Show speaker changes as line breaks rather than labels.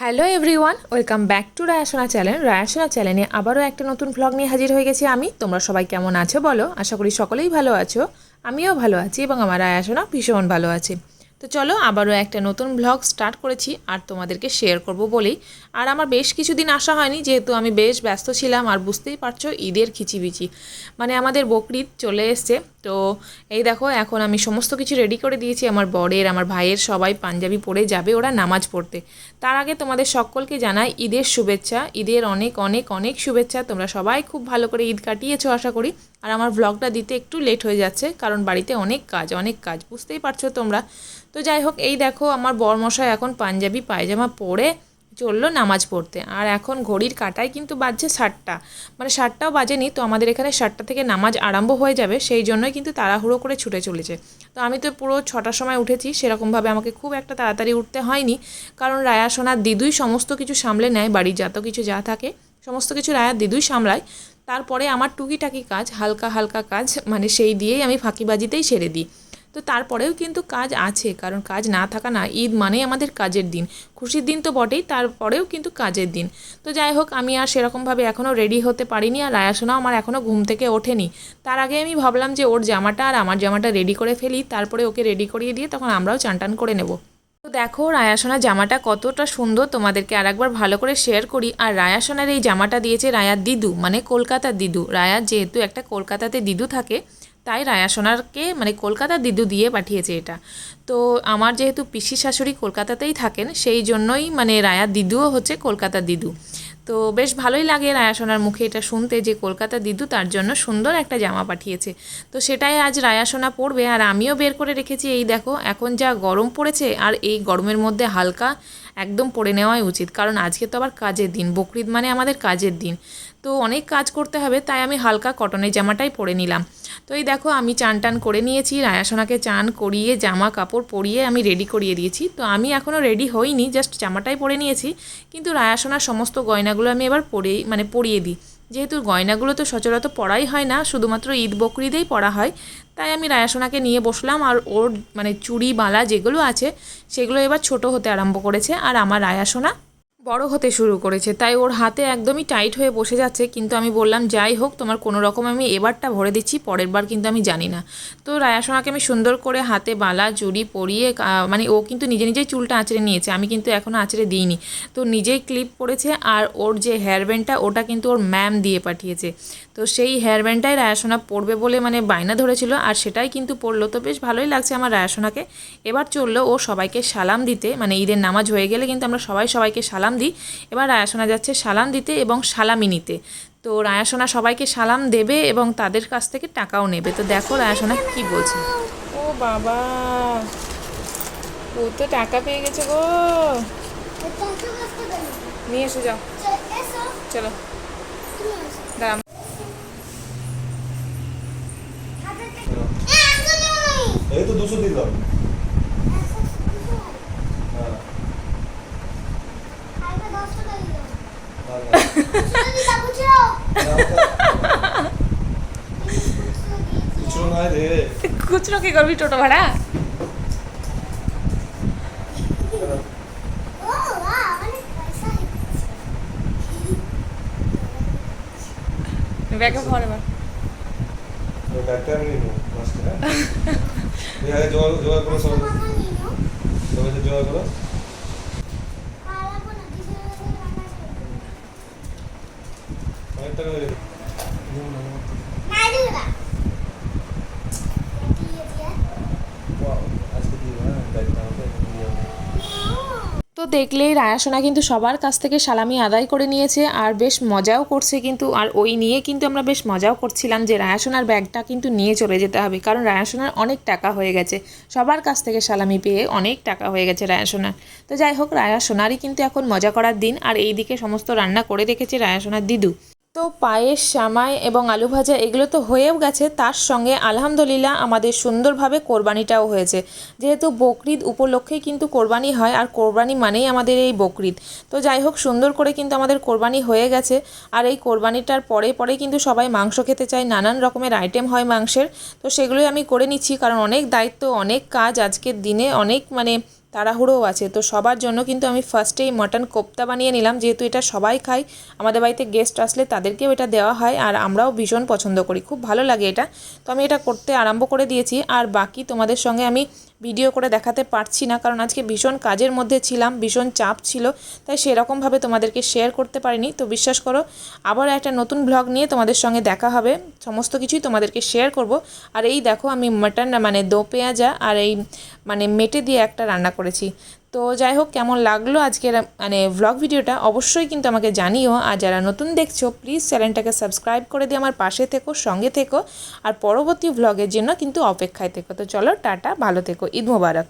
Hello everyone welcome back to Rayasona channel Rayasona চ্যানেলে আবারও একটা নতুন ভ্লগ নিয়ে হাজির হয়ে গেছি আমি। তোমরা সবাই কেমন আছো বলো? আশা করি সকলেই ভালো আছো। আমিও ভালো আছি এবং আমার রায়াসোনা ভীষণ ভালো আছে। তো চলো আবারও একটা নতুন ভ্লগ স্টার্ট করেছি আর তোমাদেরকে শেয়ার করব বলেই। আর আমার বেশ কিছুদিন আসা হয়নি, যেহেতু আমি বেশ ব্যস্ত ছিলাম আর বুঝতেই পারছ ঈদের খিচিবিচি। মানে আমাদের বকরিদ চলে এসছে, তো এই দেখো এখন আমি সমস্ত কিছু রেডি করে দিয়েছি। আমার বরের, আমার ভাইয়ের সবাই পাঞ্জাবি পরে যাবে ওরা নামাজ পড়তে। তার আগে তোমাদের সকলকে জানাই ঈদের শুভেচ্ছা, ঈদের অনেক অনেক অনেক শুভেচ্ছা। তোমরা সবাই খুব ভালো করে ঈদ কাটিয়েছো, আশা করি। আর আমার ব্লগটা দিতে একটু লেট হয়ে যাচ্ছে, কারণ বাড়িতে অনেক কাজ অনেক কাজ, বুঝতেই পারছ তোমরা। তো যাই হোক, এই দেখো আমার বরমশাই এখন পাঞ্জাবি, পায়জামা পরে চলল নামাজ পড়তে। আর এখন ঘড়ির কাটায় কিন্তু বাজছে ষাটটা মানে ষাটটাও বাজেনি, তো আমাদের এখানে ষাটটা থেকে নামাজ আরম্ভ হয়ে যাবে, সেই জন্যই কিন্তু তাড়াহুড়ো করে ছুটে চলেছে। তো আমি তো পুরো ছটার সময় উঠেছি, সেরকমভাবে আমাকে খুব একটা তাড়াতাড়ি উঠতে হয়নি, কারণ রায়া সোনার দিদুই সমস্ত কিছু সামলে নেয়, বাড়ির যত কিছু যা থাকে। সমস্ত কিছু রায়ার দিদুই সামলায়। তারপরে আমার টুকিটাকি কাজ, হালকা হালকা কাজ মানে সেই দিয়েই আমি ফাঁকিবাজিতেই সেরে দিই। তো তারপরেও কিন্তু কাজ আছে, কারণ কাজ না থাকা না, ঈদ মানেই আমাদের কাজের দিন। খুশির দিন তো বটেই, তারপরেও কিন্তু কাজের দিন। তো যাই হোক, আমি আর সেরকমভাবে এখনও রেডি হতে পারিনি আর রায়াসোনাও আমার এখনও ঘুম থেকে ওঠেনি। তার আগে আমি ভাবলাম যে ওর জামাটা আর আমার জামাটা রেডি করে ফেলি, তারপরে ওকে রেডি করিয়ে দিয়ে তখন আমরাও চান টান করে নেব। তো দেখো রায়াসোনা জামাটা কতটা সুন্দর। তোমাদেরকে আর একবার ভালো করে শেয়ার করি। আর রায়াসোনার এই জামাটা দিয়েছে রায়ার দিদু মানে কলকাতার দিদু। রায়ার যেহেতু একটা কলকাতাতে দিদু থাকে, তাই রায়াসোনারকে মানে কলকাতার দিদু দিয়ে পাঠিয়েছে এটা। তো আমার যেহেতু পিসি শাশুড়ি কলকাতাতেই থাকেন, সেই জন্যই মানে রায়ার দিদুও হচ্ছে কলকাতার দিদু। তো বেশ ভালোই লাগে রায়াসোনার মুখে এটা শুনতে যে কলকাতা দিদু তার জন্য সুন্দর একটা জামা পাঠিয়েছে। তো সেটাই আজ রায়াসোনা পরবে আর আমিও বের করে রেখেছি এই দেখো, এখন যা গরম পড়েছে আর এই গরমের মধ্যে হালকা একদম পরে নেওয়াই উচিত। কারণ আজকে তো আবার কাজের দিন, বকরিদ মানে আমাদের কাজের দিন। তো অনেক কাজ করতে হবে, তাই আমি হালকা কটনের জামাটাই পরে নিলাম। তো এই দেখো আমি চান টান করে নিয়েছি রায়াসোনাকে চান করিয়ে জামা কাপড় পরিয়ে আমি রেডি করিয়ে দিয়েছি। তো আমি এখনও রেডি হইনি জাস্ট জামাটাই পরে নিয়েছি, কিন্তু রায়াসোনার সমস্ত গয়নাগুলো আমি এবার পরেই মানে পরিয়ে দিই। যেহেতু গয়নাগুলো তো সচরাচর পড়াই হয় না, শুধুমাত্র ঈদ বকরিদেই পড়া হয়, তাই আমি রায়াসোনাকে নিয়ে বসলাম আর ওর মানে চুড়ি, বালা যেগুলো আছে, সেগুলো এবার ছোট হতে আরম্ভ করেছে। আর আমার রায়াসোনা বড় হতে শুরু করেছে। তাই ওর হাতে একদমই টাইট হয়ে বসে যাচ্ছে, কিন্তু আমি বললাম, যাই হোক, তোমার কোনো রকম আমি এবারটা ভরে দিচ্ছি, পরের বার কিন্তু আমি জানি না। তো রায়াসোনাকে আমি সুন্দর করে হাতে বালা, চুড়ি পরিয়ে মানে ও কিন্তু নিজে নিজেই চুলটা আঁচড়ে নিয়েছে, আমি কিন্তু এখনও আঁচড়ে দিইনি। তো নিজেই ক্লিপ পরেছে আর ওর যে হেয়ার ব্যান্ডটা, ওটা কিন্তু ওর ম্যাম দিয়ে পাঠিয়েছে। তো সেই হেয়ার ব্যান্ডটাই রায়াসোনা পরবে বলে মানে বায়না ধরেছিল, আর সেটাই কিন্তু পরলো। তো বেশ ভালোই লাগছে আমার রায়াসোনাকে এবার চলল ও সবাইকে সালাম দিতে মানে ঈদের নামাজ হয়ে গেলে কিন্তু আমরা সবাই সবাইকে সালাম দিই। এবার রায়াসোনা যাচ্ছে সালাম দিতে এবং সালামি নিতে। তো রায়াসোনা সবাইকে সালাম দেবে এবং তাদের কাছ থেকে টাকাও নেবে। তো দেখো রায়াসোনা কি বলছে। ও বাবা ও তো টাকা পেয়ে গেছে গো। নিয়ে এসে যাও। চলো। দাঁড়াও।
এই তো দুশো দিলাম হ্যাঁ কিছু নাই রে
খুচরো কি করবি টোটো ভাড়া ব্যাগে ভর এবার
ব্যাগটা আমি নিব ফার্স্টে হ্যাঁ করো সবাই সবাইকে জোগাড় করো অনেক টাকা হয়ে গেছে Wow, আজকে দিব হ্যাঁ ব্যাগটা আমাকে নিয়ে যাব।
তো দেখলেই রায়াসোনা কিন্তু সবার কাছ থেকে সালামি আদায় করে নিয়েছে আর বেশ মজাও করছে কিন্তু, আর ওই নিয়ে কিন্তু আমরা বেশ মজাও করছিলাম যে রায়াসোনার ব্যাগটা কিন্তু নিয়ে চলে যেতে হবে, কারণ রায়াসোনার অনেক টাকা হয়ে গেছে। সবার কাছ থেকে সালামি পেয়ে অনেক টাকা হয়ে গেছে রায়াসোনার তো যাই হোক রায়াসোনারই কিন্তু এখন মজা করার দিন, আর এই দিকে সমস্ত রান্না করে রেখেছে রায়াসোনার দিদু। তো পায়েস সামাই এবং আলু ভাজা এগুলো তো হয়েও গেছে। তার সঙ্গে আলহামদুলিল্লাহ আমাদের সুন্দরভাবে কোরবানিটাও হয়েছে। যেহেতু বকরিদ উপলক্ষেই কিন্তু কোরবানি হয়, আর কোরবানি মানেই আমাদের এই বকরিদ। তো যাই হোক, সুন্দর করে কিন্তু আমাদের কোরবানি হয়ে গেছে। আর এই কোরবানিটার পরে পরে কিন্তু সবাই মাংস খেতে চায়। নানান রকমের আইটেম হয় মাংসের। তো সেগুলোই আমি করে নিচ্ছি, কারণ অনেক দায়িত্ব, অনেক কাজ আজকের দিনে, অনেক মানে তাড়াহুড়োও আছে। তো সবার জন্য কিন্তু আমি ফার্স্টেই মাটন কোপ্তা বানিয়ে নিলাম। যেহেতু এটা সবাই খায়, আমাদের বাড়িতে গেস্ট আসলে তাদেরকেও এটা দেওয়া হয় আর আমরাও ভীষণ পছন্দ করি। খুব ভালো লাগে এটা। তো আমি এটা করতে আরম্ভ করে দিয়েছি আর বাকি তোমাদের সঙ্গে আমি ভিডিও করে দেখাতে পারছি না কারণ আজকে ভীষণ কাজের মধ্যে ছিলাম, ভীষণ চাপ ছিল, তাই সেরকমভাবে তোমাদেরকে শেয়ার করতে পারিনি। তো বিশ্বাস করো, আবার একটা নতুন ব্লগ নিয়ে তোমাদের সঙ্গে দেখা হবে। সমস্ত কিছুই তোমাদেরকে শেয়ার করব। আর এই দেখো আমি মাটন মানে দো পেঁয়াজা আর এই মানে মেটে দিয়ে একটা রান্না করেছি। তো যাই হোক, কেমন লাগল আজকের মানে ভ্লগ ভিডিওটা অবশ্যই কিন্তু আমাকে জানিও। আর যারা নতুন দেখছ প্লিজ চ্যানেলটাকে সাবস্ক্রাইব করে দিয়ে আমার পাশে থেকো, সঙ্গে থেকো। আর পরবর্তী ভ্লগের জন্য কিন্তু অপেক্ষায় থেকো। তো চলো, টাটা, ভালো থেকো। ঈদ মোবারক।